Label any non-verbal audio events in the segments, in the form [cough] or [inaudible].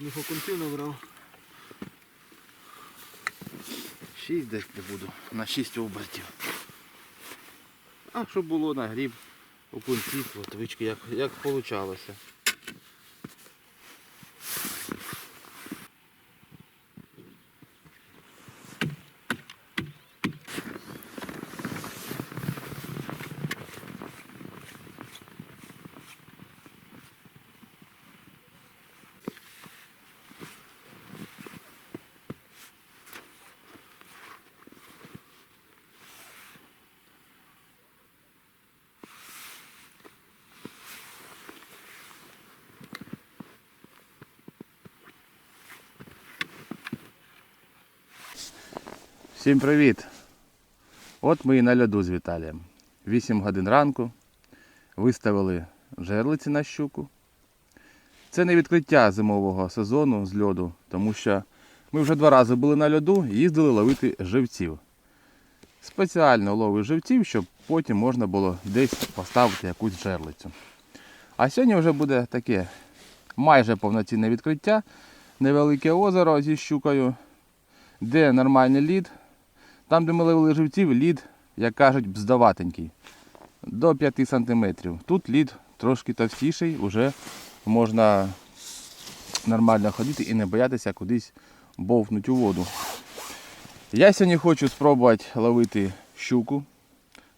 Я двох окунців набрав. Шість десь не буду. На шість обертів. А щоб було на гріб, окунці, плотвички, як, як получалося. Всім привіт! От ми і на льоду з Віталієм. 8 годин ранку. Виставили жерлиці на щуку. Це не відкриття зимового сезону з льоду, тому що ми вже два рази були на льоду і їздили ловити живців. Спеціально ловив живців, щоб потім можна було десь поставити якусь жерлицю. А сьогодні вже буде таке майже повноцінне відкриття, невелике озеро зі щукою, де нормальний лід. Там, де ми ловили живців, лід, як кажуть, бздаватенький. До 5 см. Тут лід трошки товстіший, вже можна нормально ходити і не боятися кудись бовкнути у воду. Я сьогодні хочу спробувати ловити щуку.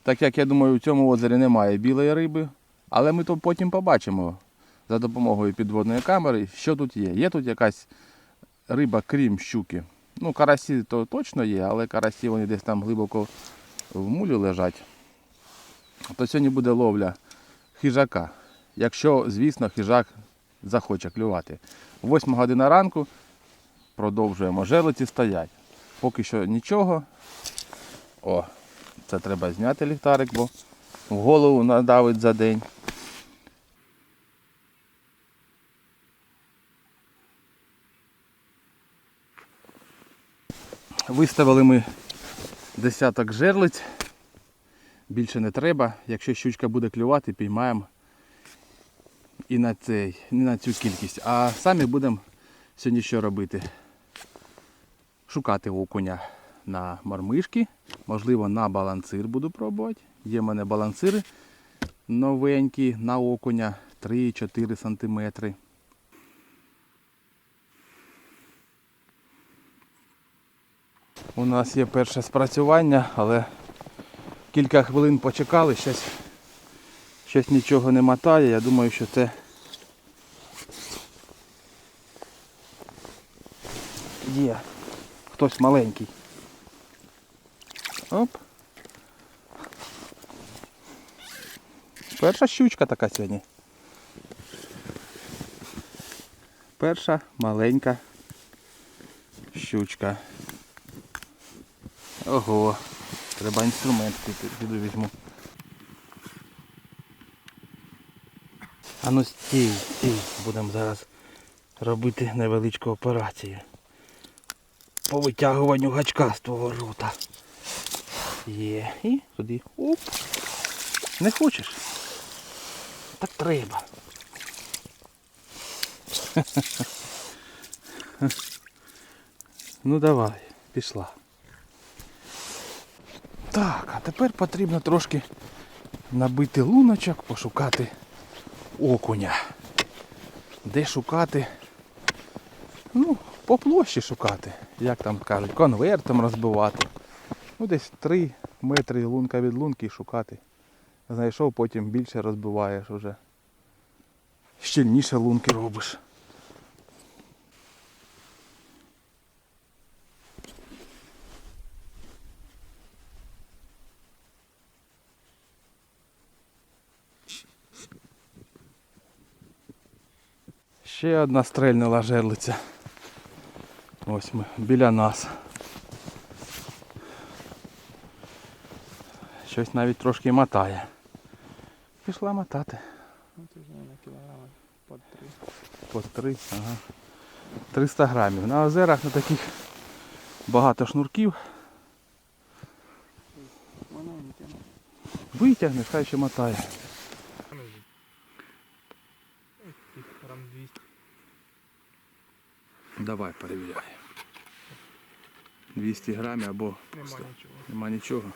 Так як я думаю, в цьому озері немає білої риби, але ми то потім побачимо за допомогою підводної камери, що тут є. Є тут якась риба, крім щуки. Ну, карасі то точно є, але карасі вони десь там глибоко в мулі лежать. То сьогодні буде ловля хижака. Якщо, звісно, хижак захоче клювати. Восьма година ранку продовжуємо. Жерлиці стоять. Поки що нічого. О, це треба зняти ліхтарик, бо в голову надавить за день. Виставили ми десяток жерлиць. Більше не треба. Якщо щучка буде клювати, піймаємо і на цей, не на цю кількість. А самі будемо сьогодні що робити? Шукати окуня на мармишки, можливо на балансир буду пробувати. Є в мене балансири новенькі на окуня 3-4 см. У нас є перше спрацювання, але кілька хвилин почекали, щось, щось нічого не мотає. Я думаю, що це є хтось маленький. Оп. Перша щучка така сьогодні. Перша маленька щучка. Ого, треба інструмент піду візьму. А ну стій, стій, будемо зараз робити невеличку операцію. По витягуванню гачка з твого рота. Є. І туди. Оп. Не хочеш? Так треба. [laughs] Ну давай, пішла. Так, а тепер потрібно трошки набити луночок, пошукати окуня. Де шукати? Ну, по площі шукати, як там кажуть, конвертом розбивати. Ну, десь 3 метри лунка від лунки шукати. Знайшов, потім більше розбиваєш уже. Щільніше лунки робиш. Ще одна стрельнула жерлиця. Ось ми біля нас. Щось навіть трошки мотає. Пішла мотати. Ну, це ж на кілограми по 3. По 3, ага. 300 грамів. На озерах на таких багато шнурків. Ну. Витягнеш, хай ще мотає. Давай 200 грамів або Нема сто- нічого. Нема нічого.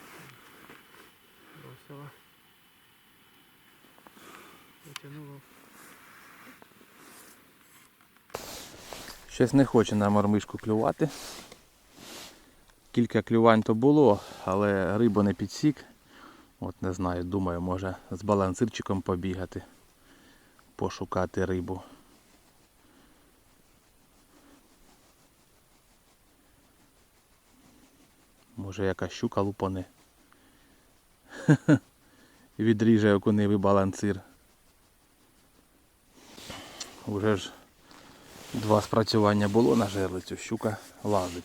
Бросила. Витягнула. Щось не хоче на мормишку клювати. Кілька клювань то було, але рибу не підсік. От не знаю, думаю, може з балансирчиком побігати, пошукати рибу. Може яка щука лупоне. [laughs] Відріже окуневий балансир. Уже ж Два спрацювання було на жерлицю, щука лазить.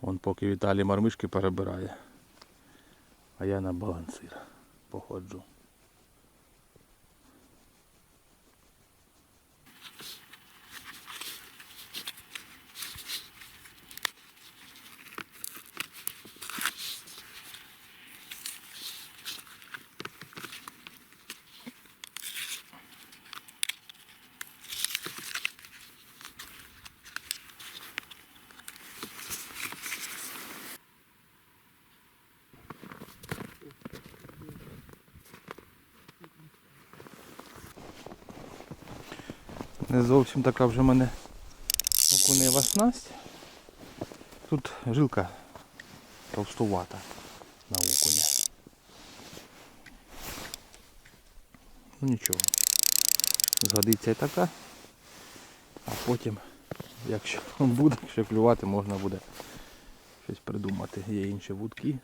Вон поки Віталій мармишки перебирає, а я на балансир походжу. Не зовсім така вже в мене окунева снасть. Тут жилка товстувата на окуня. Ну нічого. Згодиться і така. А потім, якщо [laughs] буде, якщо клювати, можна буде щось придумати. Є інші вудки.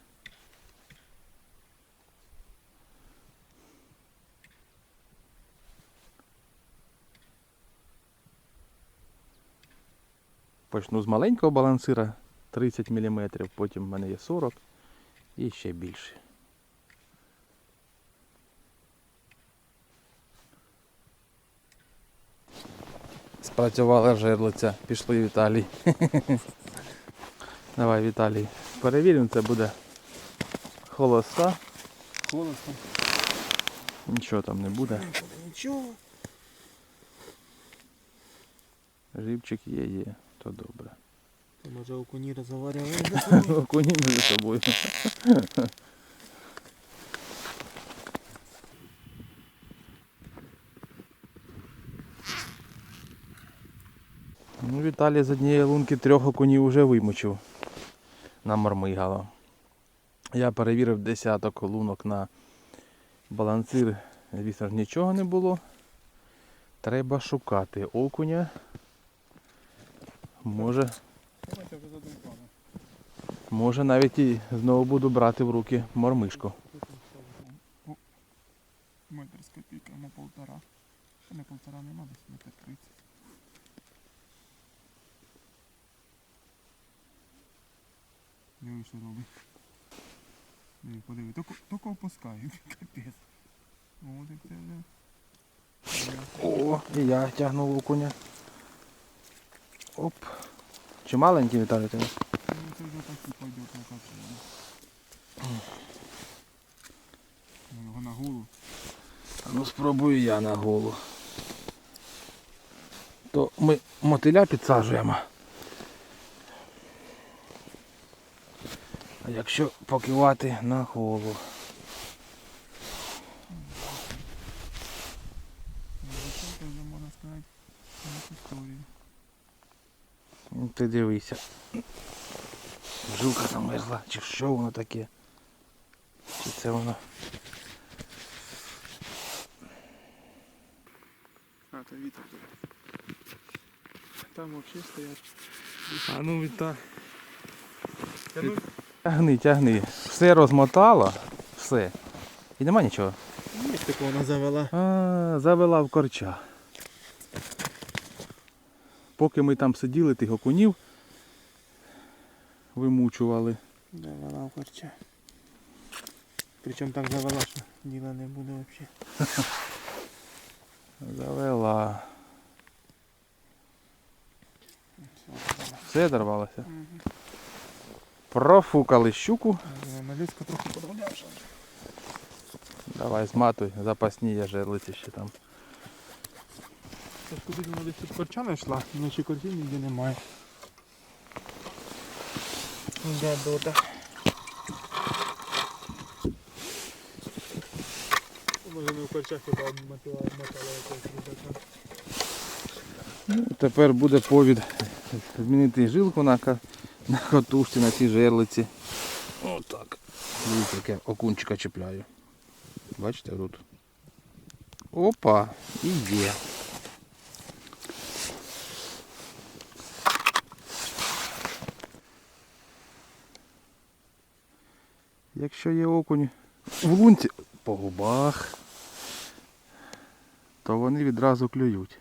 Почну з маленького балансира 30 мм, потім в мене є 40 і ще більше. Спрацювала жерлиця, пішли Віталій. [laughs] Давай, Віталій, перевіримо, це буде холоса, Холодно. нічого там не буде. Нічого. Живчик є, є, то добре. То може окуні розговорювали. [laughs] Окуні між собою. Ну, Віталій з однієї лунки трьох окунів вже вимочив на мармигало. Я перевірив десяток лунок на балансир. Звісно ж нічого не було. Треба шукати окуня. Може. Може навіть і знову буду брати в руки мормишку. Метр з копійками полтора. Ще не полтора нема, десь метр тридцять. Диви, що робить. Диви, подиви, тільки опускаю, [laughs] капець. О, так це. О, і я тягнув окуня. Оп. Чи маленький Віталій тебе? Ну, вже такі пойдет на капець. Ну, його на голову. Ну спробую я на голу. То ми мотиля підсаджуємо. А якщо покивати на голу. Ну, це вже можна сказати, на історію. Ну, Ти дивися. Жилка там замерзла, чи що воно таке? Чи це воно? А, то вітер тут. Там взагалі стоять. А ну вітер. ну, Тягни, тягни. Все розмотало, все. І нема нічого. Є такого вона завела. А, завела в корча. Поки ми там сиділи, тих окунів вимучували. Завела в корча. Причому так завела, що діла не буде взагалі. [laughs] Завела. Все дорвалося. Профукали щуку. Малюська трохи подавлявша. Давай зматуй, запасні є жерлиці ще там. Куди вона десь тут корча не йшла, наче корчі ніде немає. Де дота. Може не в корчах хіба мотала якогось рюкзака. Тепер буде повід змінити жилку на, на катушці, на цій жерлиці. Отак. Дивіться, яке окунчика чіпляю. Бачите тут? Опа, і є. Якщо є окунь в лунці по губах, то вони відразу клюють.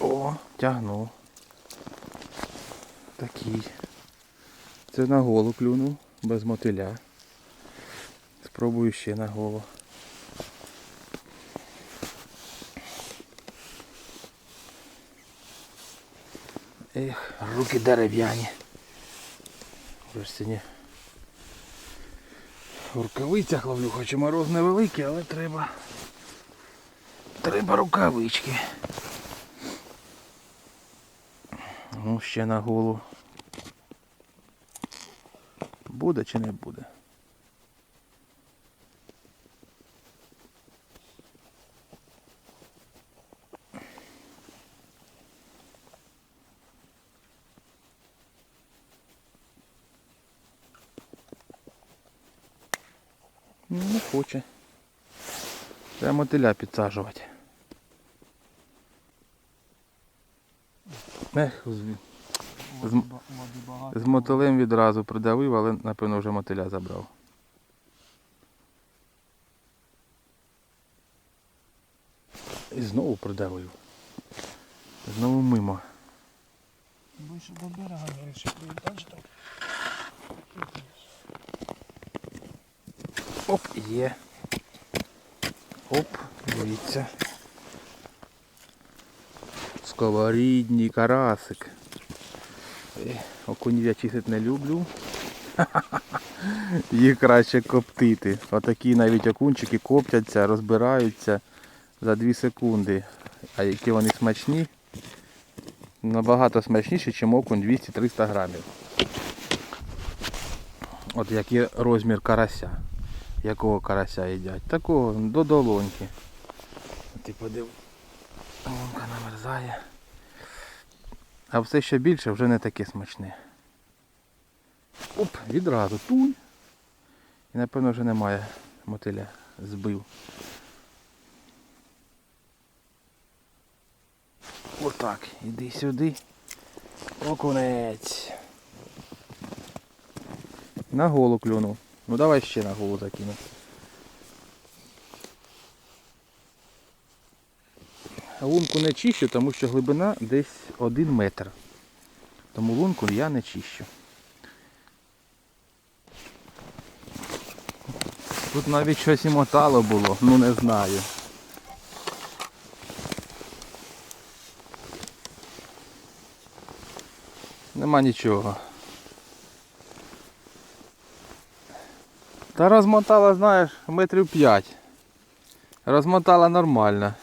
О, тягнув. Такий. Це на голу клюнув, без мотиля. Спробую ще на голу. Ех, руки дерев'яні. Вже сьогодні в рукавицях ловлю, хоч і мороз невеликий, але треба. Треба рукавички. Ну, ще на голову. Буде чи не буде? Ну, Не хоче. Треба мотиля підсаджувати. Ех, з- З мотилем відразу придавив, але напевно вже мотиля забрав. І знову придавив. Знову мимо. Більше до берега вирішив так. Оп, є. Оп, дивіться. Сковорідній карасик. Е, Окунів я чистити не люблю. [laughs] Їх краще коптити. Отакі навіть окунчики коптяться, розбираються за 2 секунди. А які вони смачні, набагато смачніші, ніж окунь 200-300 грамів. От який розмір карася. Якого карася їдять? Такого до долоньки. Ти подив. Лунка намерзає. А все ще більше вже не таке смачне. Оп, відразу тунь. І напевно вже немає мотиля. Збив. Отак, іди сюди. Окунець. На голу клюнув. Ну давай ще на голову закину. Лунку не чищу, тому що глибина десь один метр. Тому лунку я не чищу. Тут навіть щось і мотало було, ну не знаю. Нема нічого. Та розмотала, знаєш, метрів 5. Розмотала нормально.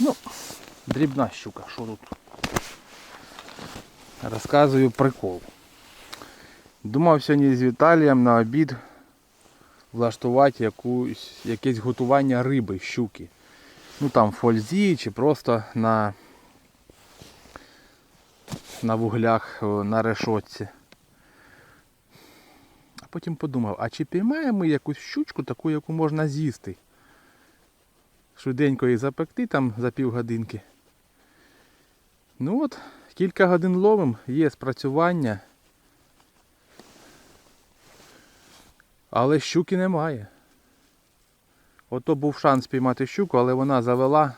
Ну, дрібна щука, що тут? Розказую прикол. Думав сьогодні з Віталієм на обід влаштувати якусь, якесь готування риби, щуки. Ну там в фользі чи просто на, на вуглях на решотці. Потім подумав, а чи піймаємо якусь щучку таку, яку можна з'їсти? Швиденько її запекти там за півгодинки. Ну от, кілька годин ловим, є спрацювання. Але щуки немає. Ото був шанс піймати щуку, але вона завела.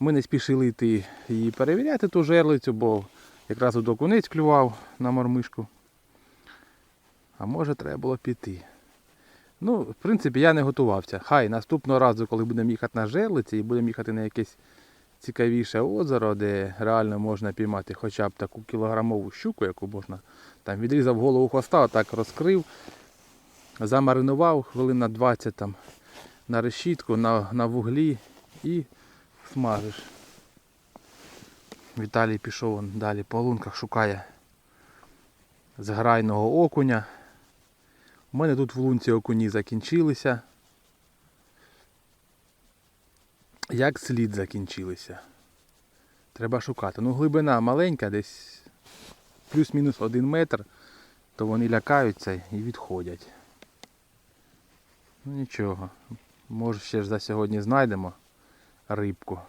Ми не спішили йти її перевіряти ту жерлицю, бо якраз от окунець клював на мормишку. А може треба було піти. Ну, в принципі, я не готувався. Хай наступного разу, коли будемо їхати на жерлиці і будемо їхати на якесь цікавіше озеро, де реально можна піймати хоча б таку кілограмову щуку, яку можна там відрізав голову хвоста, так розкрив, замаринував хвилин на 20 там на решітку, на, на вуглі і смажиш. Віталій пішов далі по лунках, шукає зграйного окуня. У мене тут в лунці окуні закінчилися. Як слід закінчилися. Треба шукати. Ну глибина маленька, десь плюс-мінус один метр, то вони лякаються і відходять. Ну нічого. Може ще ж за сьогодні знайдемо рибку.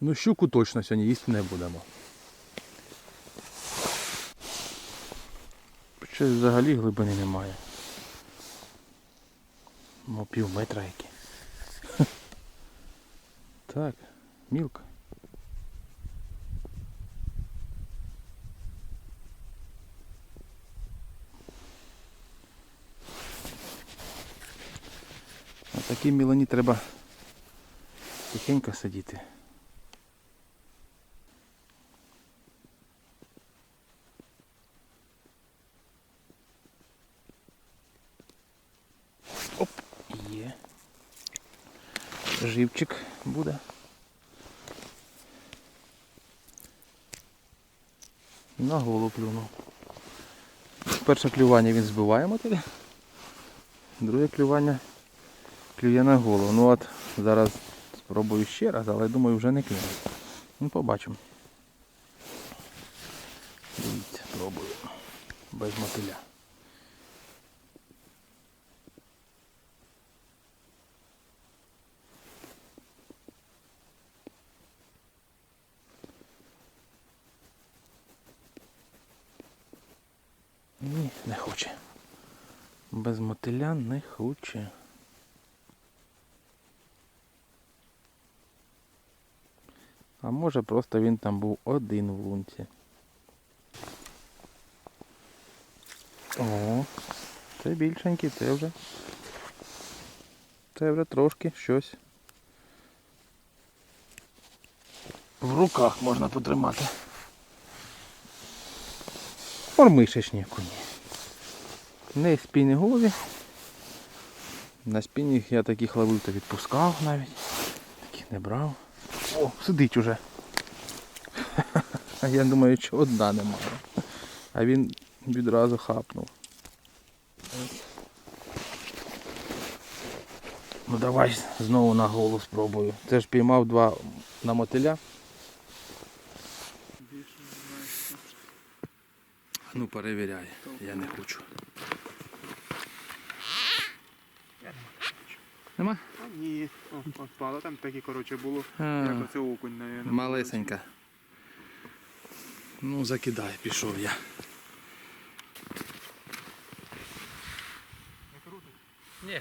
Ну щуку точно сьогодні їсти не будемо. Щось взагалі глибини немає. Ну, пів метра які. [laughs] Так, мілка. На такій мілані треба тихенько сидіти. Оп, є. Живчик буде. На голову плюнув. Перше клювання він збиває мотиля. Друге клювання клює на голову. Ну от зараз спробую ще раз, але думаю вже не клюне. Ну побачимо. Дивіться, пробую. Без мотиля. Ні, не хоче. Без мотиля не хоче. А може просто він там був один в лунці. О, це більшенький, це вже. Це вже трошки щось. В руках можна потримати. Мормишечні коні. Не спінінгові. На спінінг я таких ловив та відпускав навіть. Таких не брав. О, сидить уже. А я думаю, що одна немає. А він відразу хапнув. Ну давай знову на голову спробую. Це ж піймав два на мотиля. Ну перевіряй, я не хочу. Нема? А ні, о, там такі, коротше, було. А. Як оце окунь, навіть. Малесенька. Ну, закидай, пішов я. Не крутить? Ні.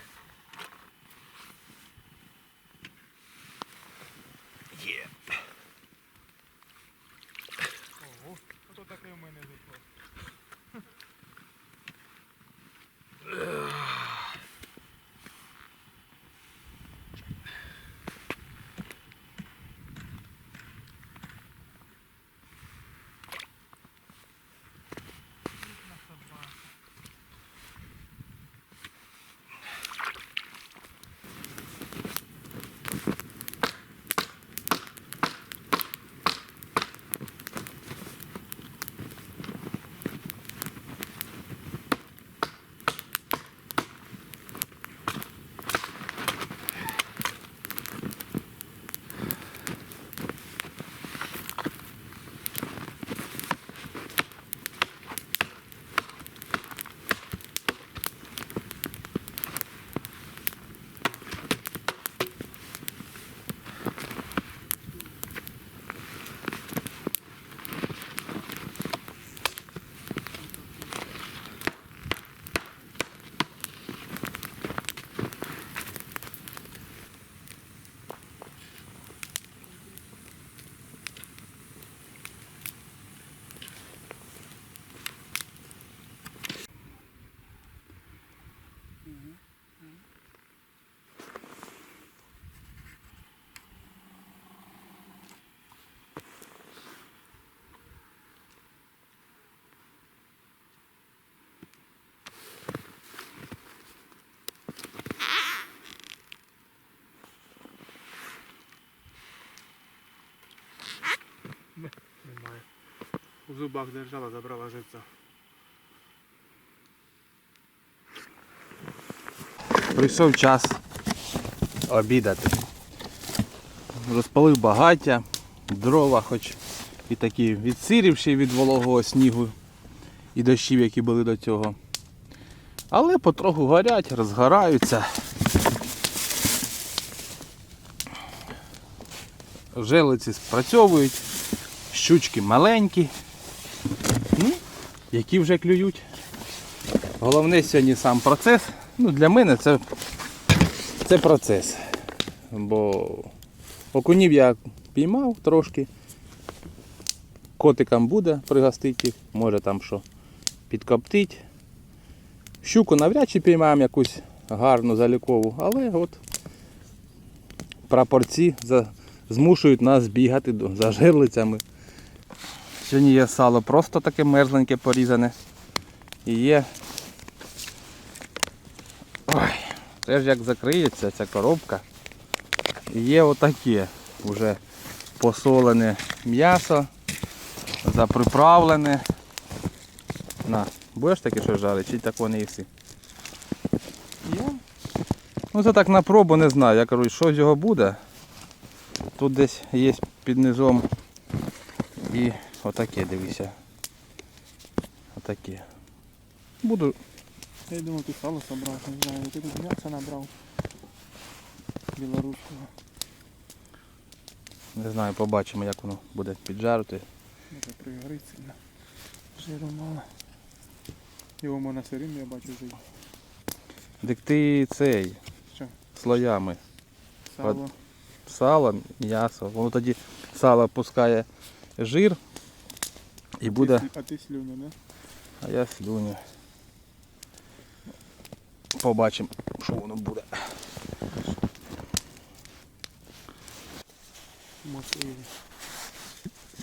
В зубах держала, забрала живця. Прийшов час обідати. Розпалив багаття, дрова, хоч і такі відсирівші від вологого снігу і дощів, які були до цього. Але потроху горять, розгораються. Желиці спрацьовують, щучки маленькі, які вже клюють. Головне сьогодні сам процес. Ну, для мене це, це процес. Бо окунів я піймав трошки. Котикам буде пригостити, може там що підкоптить. Щуку навряд чи піймаємо якусь гарну залікову, але от прапорці змушують нас бігати за жерлицями. Сьогодні є сало просто таке мерзленьке порізане. І є Ой, це ж як закриється ця коробка. І Є отаке вже посолене м'ясо, заприправлене. На, будеш таке що жарити, чи такого не їси? Я? Ну це так на пробу не знаю. Я кажу, що з його буде. Тут десь є під низом і отаке, дивися. Отаке. Буду Я думав, ти сало собрав, не знаю, ти тут м'яса набрав. Білоруського. Не знаю, побачимо, як воно буде піджарити. Може пригорить сильно. Жиру мало. Його можна сирим, я бачу жити. Дик ти цей Що? слоями. Сало. Сало, м'ясо. Воно тоді сало пускає жир і буде. А ти, слюню, не? А я слюню. Побачимо, що воно буде. Можливо.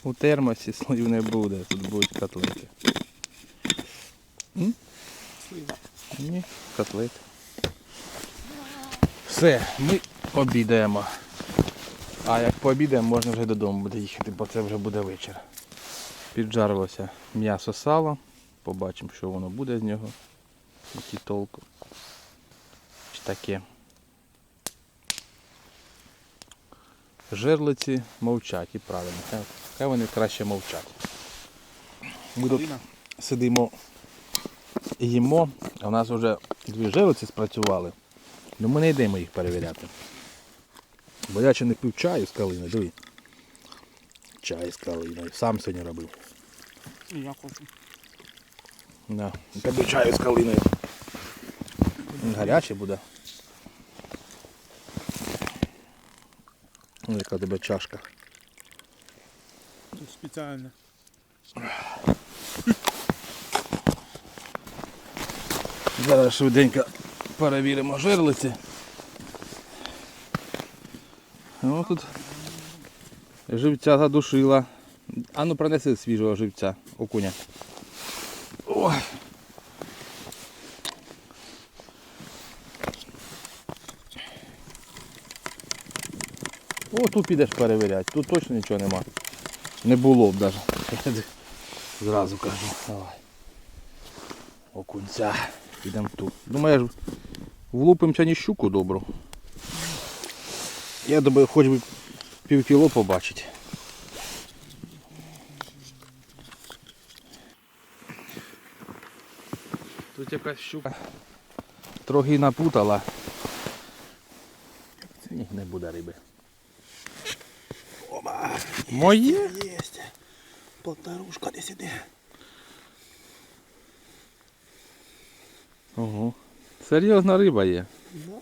У термосі слоїв не буде, тут будуть котлети. Слива. Ні, котлети. Все, ми обідаємо. А як пообідаємо, можна вже додому буде їхати, бо це вже буде вечір. Піджарилося м'ясо сало. Побачимо, що воно буде з нього. Який толку. Чи таке. Жерлиці мовчать і правильно. Хай, вони краще мовчать. Ми тут сидимо і їмо, а в нас вже дві жерлиці спрацювали. Ну ми не йдемо їх перевіряти. Бо я ще не пив чаю з калини, диви. Чай з калиною. Сам сьогодні робив. І я хочу. На, тобі чаю з калиною. Гарячий буде. Ну, яка тебе чашка. Тут спеціально. Зараз швиденько перевіримо жерлиці. Ну тут живця задушила. А ну принеси свіжого живця, окуня. Ой. О, тут підеш перевіряти, тут точно нічого нема. Не було б навіть. [laughs] Зразу кажу. Давай. Окунця. Підемо тут. Думаєш, влупимося ні щуку добру. Я думаю, хоч би пів кіло побачити. Тут якась щука. Трохи напутала. Це Ні, не буде риби. Оба! Моє? Єсть. Полторушка десь іде. Ого. Серйозна риба є. Да.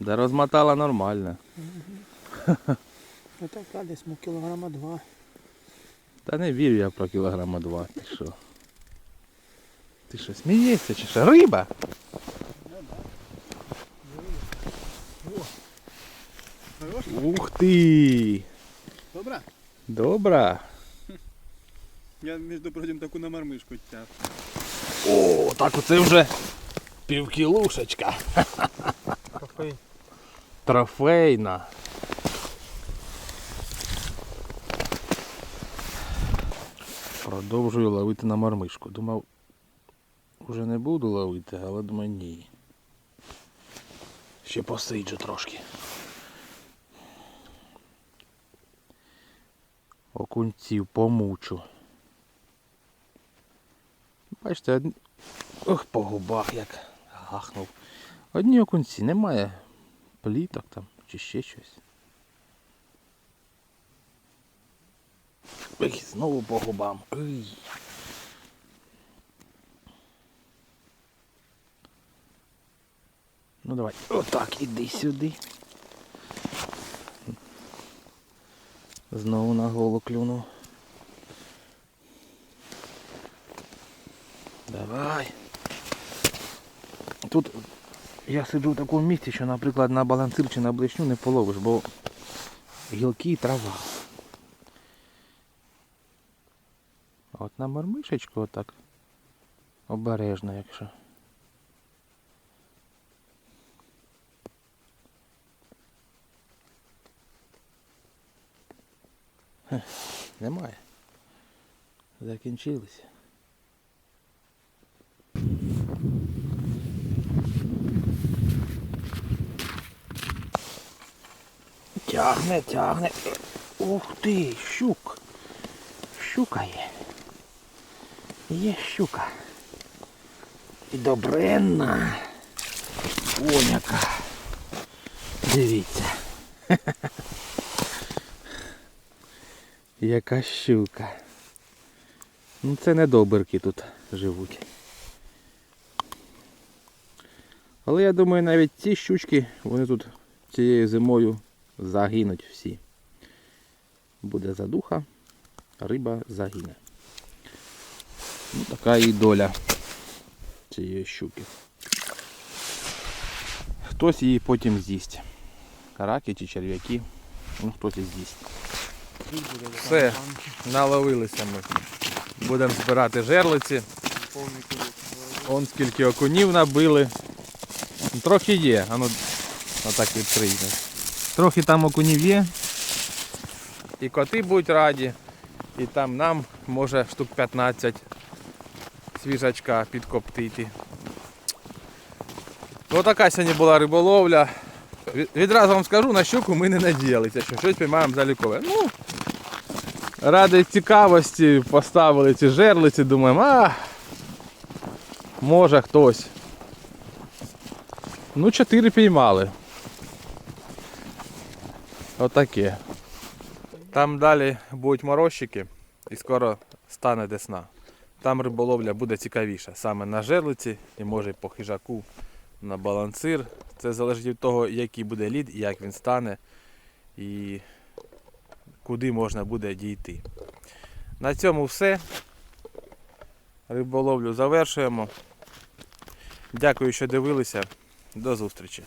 Да розмотала нормально. Ну така десь ну, кілограма два. Та не вірю я про кілограма два. Ти що? Ти що, смієшся чи що? Риба? Ух ти! Добре? Добра. Я, між прочим, таку на мармишку тяг. О, так оце вже півкілушечка. Кафе. Трофейна. Продовжую ловити на мармишку. Думав, уже не буду ловити, але думаю, ні. Ще посиджу трошки. Окунців помучу. Бачите, одні... Ох, по губах як гахнув. Одні окунці, немає пліток там чи ще щось. Ой, знову по губам. Ой. Ну давай. Отак, іди сюди. Знову на голову клюнув. Давай. Тут я сиджу в такому місці, що, наприклад, на балансир чи на блешню не половиш, бо гілки і трава. А От на мармишечку отак. Обережно, якщо. Хе, Немає. Закінчилися. Тягне, тягне. Ух ти, щук. Щука є. Є щука. І добренна. О, яка. Дивіться. [laughs] Яка щука. Ну це не доберки тут живуть. Але я думаю, навіть ці щучки, вони тут цією зимою загинуть всі. Буде задуха, риба загине. Ну, така і доля цієї щуки. Хтось її потім з'їсть. Раки чи черв'яки, ну хтось і з'їсть. Все. Наловилися ми. Будемо збирати жерлиці. Он скільки окунів набили. Трохи є, а ну отак відкрийте. Трохи там окунів є. І коти будуть раді. І там нам може штук 15 свіжачка підкоптити. Ось така сьогодні була риболовля. Відразу вам скажу, на щуку ми не надіялися, що щось піймаємо залікове. Ну, ради цікавості поставили ці жерлиці, думаємо, а може хтось. Ну, чотири піймали. Отаке. Там далі будуть морозчики і скоро стане десна. Там риболовля буде цікавіша. Саме на жерлиці і може по хижаку на балансир. Це залежить від того, який буде лід і як він стане і куди можна буде дійти. На цьому все. Риболовлю завершуємо. Дякую, що дивилися. До зустрічі.